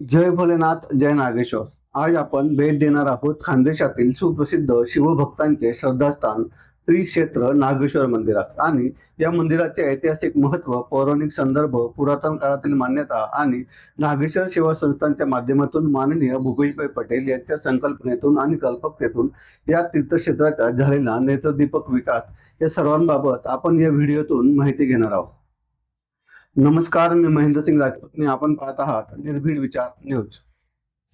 जय भोलेनाथ जय नागेश्वर. आज आपण भेट देणार आहोत खानदेशातील सुप्रसिद्ध शिवभक्तांचे श्रद्धास्थान श्री क्षेत्र नागेश्वर मंदिरास आणि या मंदिराचे ऐतिहासिक महत्त्व पौराणिक संदर्भ पुरातन काळातील मान्यता आणि नागेश्वर सेवा संस्थांच्या माध्यमातून माननीय भूपेशभाई पटेल यांच्या संकल्पनेतून आणि कल्पकतेतून या तीर्थक्षेत्राचा झालेला नेत्रदीपक विकास या सर्वांबाबत आपण या व्हिडिओतून माहिती घेणार आहोत. नमस्कार मी महेंद्र सिंग राजपूतने आपण पाहत आहात निर्भीड विचार न्यूज.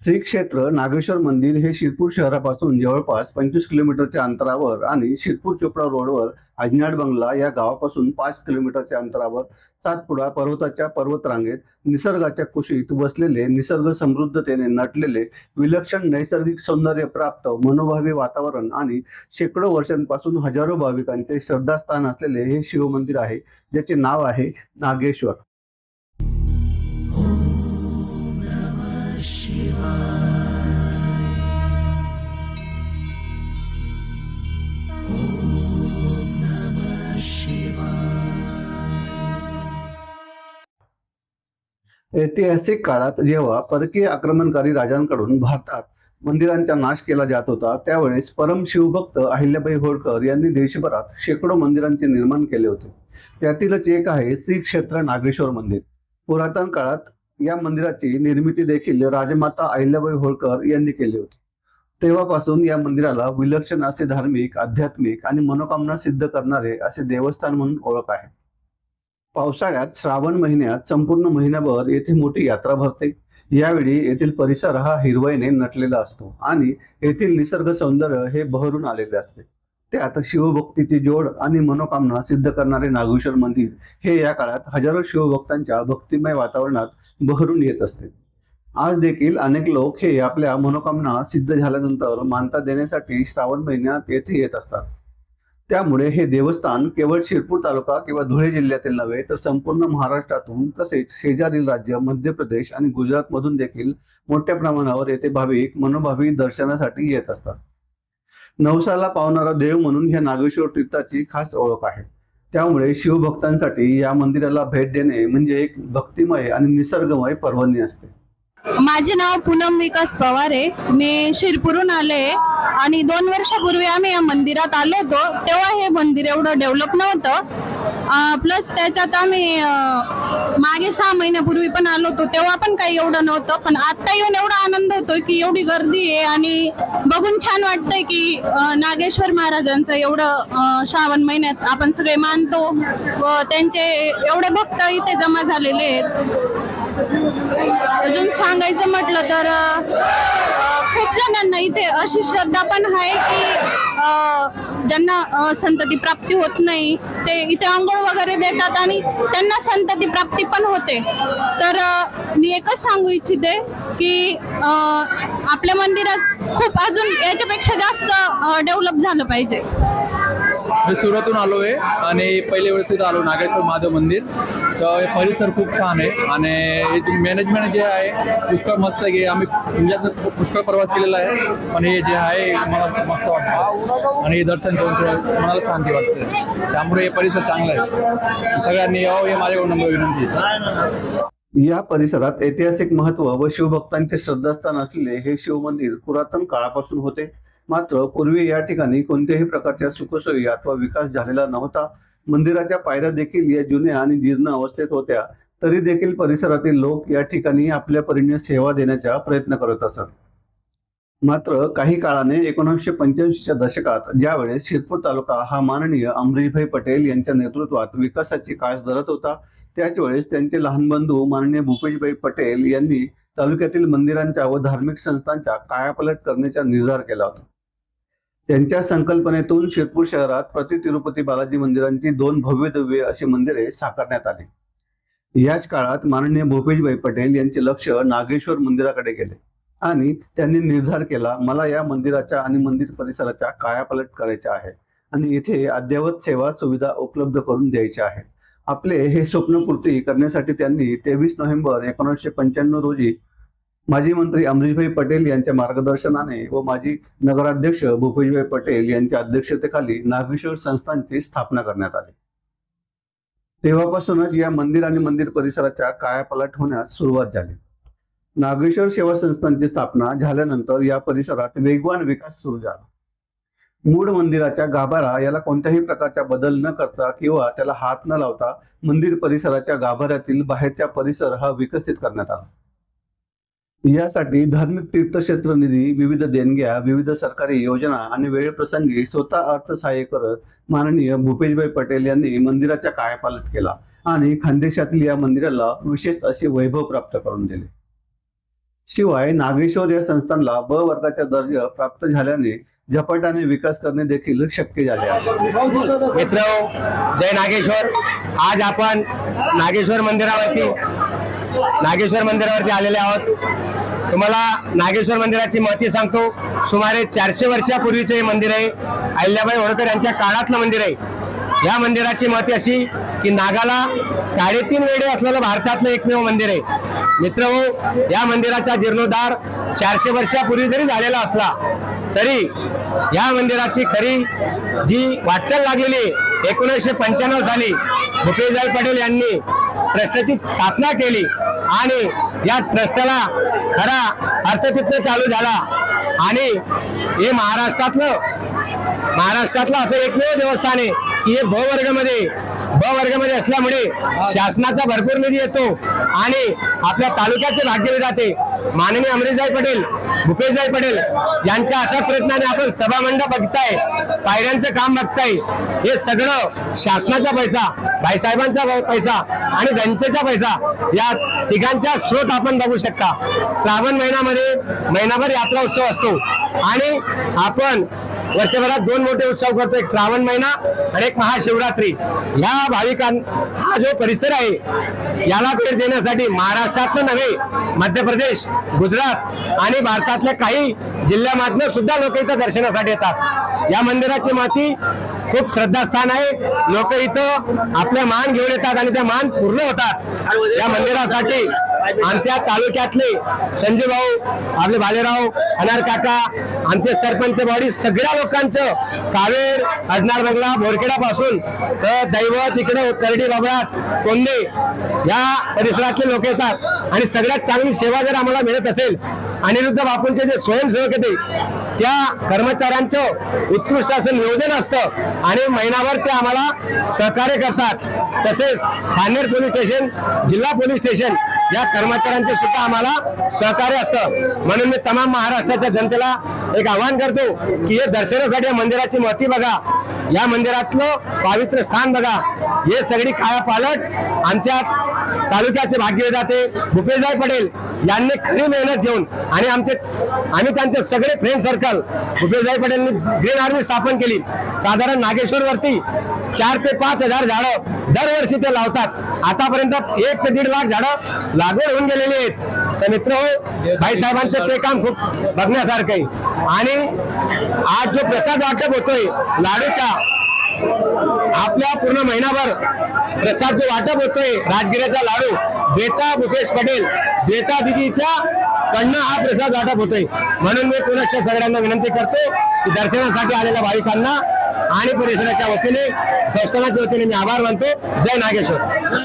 श्री क्षेत्र नागेश्वर मंदिर हे शिरपूर शहरापासून जवळपास पंचवीस किलोमीटरच्या अंतरावर आणि शिरपूर चोपडा रोडवर अजनाड बंगला या गावापासून पाच किलोमीटरच्या अंतरावर सातपुडा पर्वताच्या पर्वतरांगेत निसर्गाच्या कुशीत बसलेले निसर्ग समृद्धतेने नटलेले विलक्षण नैसर्गिक सौंदर्य प्राप्त मनोभावी वातावरण आणि शेकडो वर्षांपासून हजारो भाविकांचे श्रद्धास्थान असलेले हे शिवमंदिर आहे ज्याचे नाव आहे नागेश्वर. ऐतिहासिक काळात जेव्हा परकीय आक्रमणकारी राजांकडून भारतात मंदिरांचा नाश केला जात होता त्यावेळेस परम शिवभक्त अहिल्याबाई होळकर यांनी देशभरात शेकडो मंदिरांचे निर्माण केले होते. त्यातीलच एक आहे श्री क्षेत्र नागेश्वर मंदिर. पुरातन काळात या मंदिराची निर्मिती देखील राजमाता अहिल्याबाई होळकर यांनी केली होती. तेव्हापासून या मंदिराला विलक्षण असे धार्मिक आध्यात्मिक आणि मनोकामना सिद्ध करणारे असे देवस्थान म्हणून ओळख आहे. पावसाळ्यात श्रावण महिन्यात संपूर्ण महिनाभर येथे मोठी यात्रा भरते. यावेळी येथील परिसर हा हिरवळीने नटलेला असतो आणि येथील निसर्ग सौंदर्य हे बहरून आलेले असते. त्यात शिवभक्तीची जोड आणि मनोकामना सिद्ध करणारे नागेश्वर मंदिर हे या काळात हजारो शिवभक्तांच्या भक्तिमय वातावरणात बहरून येत असते. आज देखील अनेक लोक हे आपल्या मनोकामना सिद्ध झाल्यानंतर मानता देण्यासाठी श्रावण महिन्यात येथे येत असतात. त्यामुळे हे देवस्थान केवळ शिरपूर तालुका किंवा धुळे जिल्ह्यातील नव्हे तर संपूर्ण महाराष्ट्रातून तसेच शेजारील राज्य मध्य प्रदेश आणि गुजरातमधून देखील मोठ्या प्रमाणावर येथे भाविक मनोभावी दर्शनासाठी येत असतात. नवसाला पावणारा देव म्हणून ह्या नागेश्वर तीर्थाची खास ओळख आहे. त्यामुळे शिवभक्तांसाठी या मंदिराला भेट देणे म्हणजे एक भक्तिमय आणि निसर्गमय पर्वणी असते. माझे नाव पूनम विकास पवार आहे. मी शिरपूरून आले आणि दोन वर्षापूर्वी आम्ही या मंदिरात आलो होतो. तेव्हा हे मंदिर एवढं डेव्हलप नव्हतं. प्लस त्याच्यात आम्ही मागे सहा महिन्यापूर्वी पण आलो होतो. तेव्हा पण काही एवढं नव्हतं. पण आत्ता येऊन एवढा आनंद होतोय की एवढी गर्दी आहे. आणि बघून छान वाटतंय की नागेश्वर महाराजांचं एवढं श्रावण महिन्यात आपण सगळे मानतो व त्यांचे एवढे भक्त इथे जमा झालेले आहेत. अजून सांगायचं म्हटलं तर खूप जणांना इथे अशी श्रद्धा पण आहे की ज्यांना संतती प्राप्ती होत नाही ते इथे आंघोळ वगैरे देतात आणि त्यांना संतती प्राप्ती पण होते. तर मी एकच सांगू इच्छिते की आपल्या मंदिरात खूप अजून याच्यापेक्षा जास्त डेव्हलप झालं पाहिजे. मी सुरतून आलो आहे आणि पहिल्या वेळेस इथं आलो नागेश्वर महादेव मंदिर. तर हे परिसर खूप छान आहे आणि मॅनेजमेंट जे आहे पुष्कळ मस्त आहे. की आम्ही पुण्यात पुष्कळ प्रवास केलेला आहे. पण हे जे आहे मला मस्त वाटतं. आणि हे दर्शन करून मनाला शांती वाटते. त्यामुळे हे परिसर चांगला आहे. सगळ्यांनी यावं हे माझ्याकडून नंबर विनंती या परिसरात ऐतिहासिक महत्त्व व शिवभक्तांचे श्रद्धास्थान असलेले हे शिवमंदिर पुरातन काळापासून होते. मात्र पूर्वी या ठिकाणी कोणत्याही प्रकारच्या सुखसोयी अथवा विकास झालेला नव्हता. मंदिराच्या पायऱ्या देखील या जुन्या आणि जीर्ण अवस्थेत होत्या. तरी देखील परिसरातील लोक या ठिकाणी आपल्या परीने सेवा देण्याचा प्रयत्न करत असत. मात्र काही काळाने एकोणीसशे पंच्याऐंशीच्या दशकात ज्यावेळेस शिरपूर तालुका हा माननीय अमरीशभाई पटेल यांच्या नेतृत्वात विकासाची कास धरत होता त्याच वेळेस त्यांचे लहान बंधू माननीय भूपेशभाई पटेल यांनी तालुक्यातील मंदिरांच्या व धार्मिक संस्थांचा कायापलट करण्याचा निर्धार केला होता. त्यांच्या संकल्पनेतून शिरपूर शहरात प्रति तिरुपती बालाजी मंदिरांची दोन भव्य दिव्य अशी मंदिरे साकारण्यात आली. याच काळात माननीय भूपेशभाई पटेल यांचे लक्ष नागेश्वर मंदिराकडे गेले आणि त्यांनी निर्धार केला मला या मंदिराच्या आणि मंदिर परिसराच्या कायापालट करायचा आहे आणि इथे अद्ययावत सेवा सुविधा उपलब्ध करून द्यायच्या आहेत आपले हे स्वप्नपूर्ती करण्यासाठी त्यांनी तेवीस नोव्हेंबर एकोणीसशे पंच्याण्णव रोजी माजी मंत्री अमरीशभाई पटेल यांच्या मार्गदर्शनाने व माजी नगराध्यक्ष भूपेशभाई पटेल यांच्या अध्यक्षतेखाली नागेश्वर संस्थांची स्थापना करण्यात आली. तेव्हापासूनच या मंदिर आणि मंदिर परिसराच्या कायापालट होण्यास सुरुवात झाली. नागेश्वर सेवा संस्थांची स्थापना झाल्यानंतर या परिसरात वेगवान विकास सुरू झाला. मूळ मंदिराच्या गाभारा याला कोणत्याही प्रकारचा बदल न करता किंवा त्याला हात न लावता मंदिर परिसराच्या गाभाऱ्यातील बाहेरचा परिसर हा विकसित करण्यात आला. यासाठी धार्मिक तीर्थक्षेत्र निधी विविध देणग्या विविध सरकारी योजना आणि वेळप्रसंगी स्वतः अर्थसहाय्य करत माननीय भूपेशभाई पटेल यांनी मंदिराचा कायापालट केला आणि खानदेशातील या मंदिराला विशेष असे वैभव प्राप्त करून दिले. शिवाय नागेश्वर या संस्थानला ब वर्गाचा दर्जा प्राप्त झाल्याने झपाट्याने विकास करणे देखील शक्य झाले आहे. मित्र जय नागेश्वर. आज आपण नागेश्वर मंदिरावरती नागेश्वर मंदिरावरती आलेले आहोत. तुम्हाला नागेश्वर मंदिराची महती सांगतो. सुमारे चारशे वर्षापूर्वीचे हे मंदिर आहे. अहिल्याबाई होळकर यांच्या काळातलं मंदिर आहे. या मंदिराची महती अशी की नागाला साडेतीन वेळे असलेलं भारतातलं एकमेव मंदिर आहे. मित्र या मंदिराचा जीर्णोद्धार चारशे वर्षापूर्वी जरी झालेला असला तरी या मंदिराची खरी जी वाटचाल लागलेली एकोणीसशे पंच्याण्णव साली भूपेशभाई पटेल यांनी ट्रस्टची स्थापना केली आणि या ट्रस्टला खरा अर्थचित्र चालू झाला. आणि हे महाराष्ट्रातलं महाराष्ट्रातलं असं एकमेव देवस्थान आहे की हे ब वर्गामध्ये ब वर्गामध्ये असल्यामुळे शासनाचा भरपूर निधी येतो आणि आपल्या तालुक्याचे भाग्य जाते. माननीय अमरीशभाई पटेल भूपेशभाई पटेल यांच्या अथक प्रयत्नाने आपण सभामंडप बघताय पायऱ्यांचं काम बघताय. हे सगळं शासनाचा पैसा भाईसाहेबांचा पैसा आणि जनतेचा पैसा या तिघांचा स्रोत आपण बघू शकता. श्रावण महिन्यामध्ये महिनाभर यात्रा उत्सव असतो आणि आपण वर्षभरात दोन मोठे उत्सव करतो एक श्रावण महिना आणि एक महाशिवरात्री. या भाविकां हा जो परिसर आहे याला भेट देण्यासाठी महाराष्ट्रातलं नव्हे मध्य प्रदेश गुजरात आणि भारतातल्या काही जिल्ह्यामधनं सुद्धा लोक इथं दर्शनासाठी येतात. या मंदिराची माती खूप श्रद्धास्थान आहे. लोक इथं आपल्या मान घेऊन येतात आणि त्या मान पूर्ण होतात. या मंदिरासाठी आमच्या तालुक्यातले संजय भाऊ आपले भालेराव अनार काका आमचे सरपंच बॉडी सगळ्या लोकांचं सावेर अजनार बंगला बोरखेडापासून तर दैवत इकडे करडी बाबराज कोंडे या परिसरातले लोक येतात. आणि सगळ्यात चांगली सेवा जर आम्हाला मिळत असेल अनिरुद्ध बापूंचे जे स्वयंसेवक येते त्या कर्मचाऱ्यांचं उत्कृष्ट असं नियोजन असतं आणि महिनाभर ते आम्हाला सहकार्य करतात. तसेच ठाणेर पोलीस स्टेशन जिल्हा पोलीस स्टेशन या कर्मचाऱ्यांचे सुद्धा आम्हाला सहकार्य असतं. म्हणून मी तमाम महाराष्ट्राच्या जनतेला एक आवाहन करतो की हे दर्शनासाठी या मंदिराची महती बघा. या मंदिरातलं पावित्र्य स्थान बघा. हे सगळी कायापालट आमच्या तालुक्याचे भाग्य भाग्यविधाते भूपेशभाई पटेल यांनी खरी मेहनत घेऊन आणि आमचे आम्ही त्यांचे सगळे फ्रेंड सर्कल भूपेशभाई पटेलनी ग्रीन आर्मी स्थापन केली. साधारण नागेश्वर वरती चार ते पाच हजार झाडं दरवर्षी ते लावतात. आतापर्यंत एक ते दीड लाख झाडं लागवड होऊन गेलेली आहेत. तर मित्र हो, भाईसाहेबांचं ते काम खूप बघण्यासारखं आहे. आणि आज जो प्रसाद वाटप होतोय लाडूचा आपल्या पूर्ण महिनाभर प्रसाद जो वाटप होतोय राजगिऱ्याचा लाडू बेटा भूपेश पटेल बेता दिदीच्या कडनं हा प्रसाद वाटप होतोय. म्हणून मी पुनश्च सगळ्यांना विनंती करतो की दर्शनासाठी आलेल्या भाविकांना आणि परिसराच्या वतीने संस्थानाच्या वतीने मी आभार मानतो. जय नागेश्वर.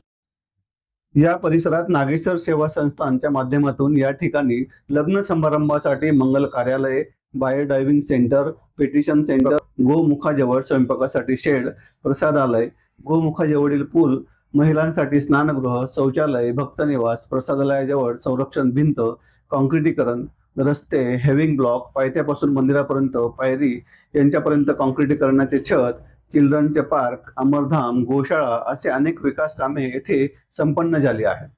या परिसरात नागेश्वर सेवा संस्थांच्या माध्यमातून या ठिकाणी लग्न समारंभासाठी मंगल कार्यालय bio diving centre petition centre गोमुखाजवळ स्वयंपाकासाठी शेड प्रसादालय गोमुखाजवळील पूल महिलांसाठी स्नानगृह शौचालय भक्तनिवास प्रसादालयाजवळ संरक्षण भिंत कॉन्क्रिटीकरण रस्ते हेविंग ब्लॉक पायथ्यापासून मंदिरापर्यंत पायरी यांच्यापर्यंत कॉन्क्रिटीकरणाचे छत चिल्ड्रनचे पार्क अमरधाम गोशाळा असे अनेक विकास कामे येथे संपन्न झाली आहेत.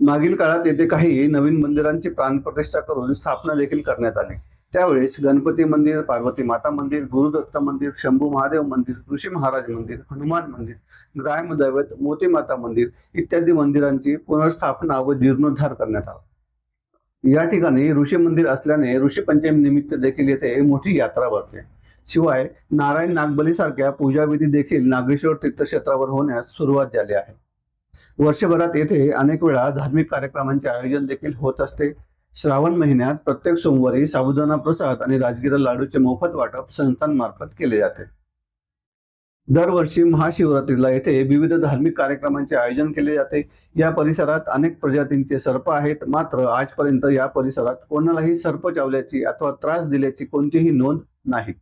मागील काळात येथे काही नवीन मंदिरांची प्राणप्रतिष्ठा करून स्थापना देखील करण्यात आली. त्यावेळेस गणपती मंदिर पार्वती माता मंदिर गुरुदत्त मंदिर शंभू महादेव मंदिर ऋषी महाराज मंदिर हनुमान मंदिर ग्रामदैवत मोती माता मंदिर इत्यादी मंदिरांची पुनर्स्थापना व जीर्णोद्धार करण्यात आला. या ठिकाणी ऋषी मंदिर असल्याने ऋषी पंचमी निमित्त देखील येथे मोठी यात्रा भरते. शिवाय नारायण नागबलीसारख्या पूजाविधी देखील नागेश्वर तीर्थक्षेत्रावर होण्यास सुरुवात झाली आहे. वर्षभरात येथे अनेक वेळा धार्मिक कार्यक्रमांचे आयोजन देखील होत असते. श्रावण महिन्यात प्रत्येक सोमवारी साबुदाणा प्रसाद आणि राजगिरा लाडूचे मोफत वाटप संस्थांमार्फत केले जाते. दरवर्षी महाशिवरात्रीला येथे विविध धार्मिक कार्यक्रमांचे आयोजन केले जाते. या परिसरात अनेक प्रजातींचे सर्प आहेत. मात्र आजपर्यंत या परिसरात कोणालाही सर्प चावल्याची अथवा त्रास दिल्याची कोणतीही नोंद नाही.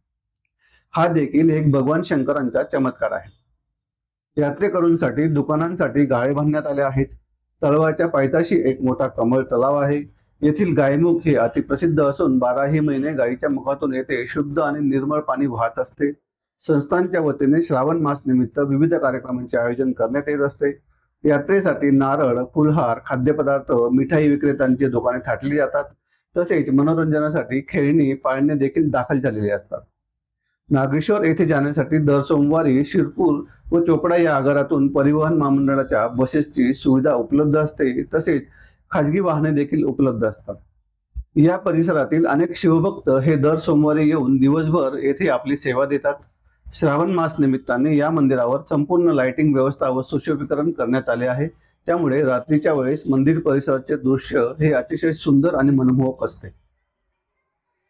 हा देखील एक भगवान शंकरांचा चमत्कार आहे. यात्रेकरूंसाठी दुकानांसाठी गाळे बांधण्यात आले आहेत. तळवाच्या पायथ्याशी एक मोठा कमळ तलाव आहे. येथील गायमुख हे अतिप्रसिद्ध असून बाराही महिने गायीच्या मुखातून येथे शुद्ध आणि निर्मळ पाणी वाहत असते. संस्थांच्या वतीने श्रावण मास निमित्त विविध कार्यक्रमांचे आयोजन करण्यात येत असते. यात्रेसाठी नारळ फुलहार खाद्यपदार्थ मिठाई विक्रेत्यांची दुकाने थाटली जातात. तसेच मनोरंजनासाठी खेळणी पाळणे देखील दाखल झालेले असतात. नागेश्वर येथे जाण्यासाठी दर सोमवारी शिरपूर व चोपडा या आगारातून परिवहन महामंडळाच्या बसेसची सुविधा उपलब्ध असते. तसेच खाजगी वाहने देखील उपलब्ध असतात. या परिसरातील अनेक शिवभक्त हे दर सोमवारी येऊन दिवसभर येथे आपली सेवा देतात. श्रावण मास निमित्ताने या मंदिरावर संपूर्ण लाइटिंग व्यवस्था व सुशोभीकरण करण्यात आले आहे. त्यामुळे रात्रीच्या वेळेस मंदिर परिसराचे दृश्य हे अतिशय सुंदर आणि मनमोहक असते.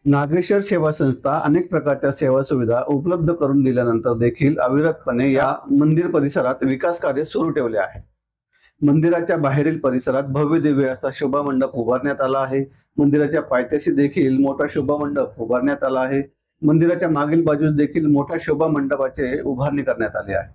नागेश्वर सेवा संस्था अनेक प्रकारच्या सेवा सुविधा उपलब्ध करून दिल्यानंतर देखील अविरतपणे या मंदिर परिसरात विकास कार्य सुरू ठेवले आहे. मंदिराच्या बाहेरील परिसरात भव्य दिव्य असा शोभा मंडप उभारण्यात आला आहे. मंदिराच्या पायथ्याशी देखील मोठा शोभा मंडप उभारण्यात आला आहे. मंदिराच्या मागील बाजूस देखील मोठ्या शोभा मंडपाचे उभारणी करण्यात आली आहे.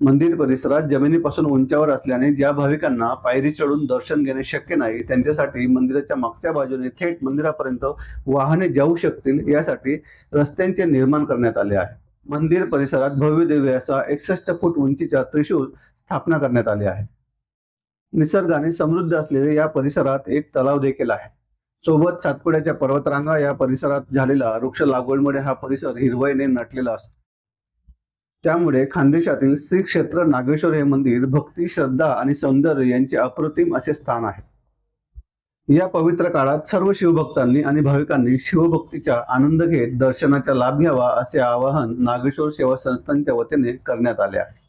मंदिर परिसरात जमिनीपासून उंचावर असल्याने ज्या भाविकांना पायरी चढून दर्शन घेणे शक्य नाही त्यांच्यासाठी मंदिराच्या मागच्या बाजूने थेट मंदिरापर्यंत वाहने जाऊ शकतील यासाठी रस्त्यांचे निर्माण करण्यात आले आहे. मंदिर परिसरात भव्य दिव्य असा एकसष्ट फूट उंचीचा त्रिशूळ स्थापना करण्यात आली आहे. निसर्गाने समृद्ध असलेले या परिसरात एक तलाव देखील आहे. सोबत सातपुड्याच्या पर्वतरांगा या परिसरात झालेला वृक्ष लागवडमुळे हा परिसर हिरवळीने नटलेला असतो. त्यामुळे खानदेशातील श्री क्षेत्र नागेश्वर हे मंदिर भक्ती श्रद्धा आणि सौंदर्य यांचे अप्रतिम असे स्थान आहे. या पवित्र काळात सर्व शिवभक्तांनी आणि भाविकांनी शिवभक्तीचा आनंद घेत दर्शनाचा लाभ घ्यावा असे आवाहन नागेश्वर सेवा संस्थांच्या वतीने करण्यात आले आहे.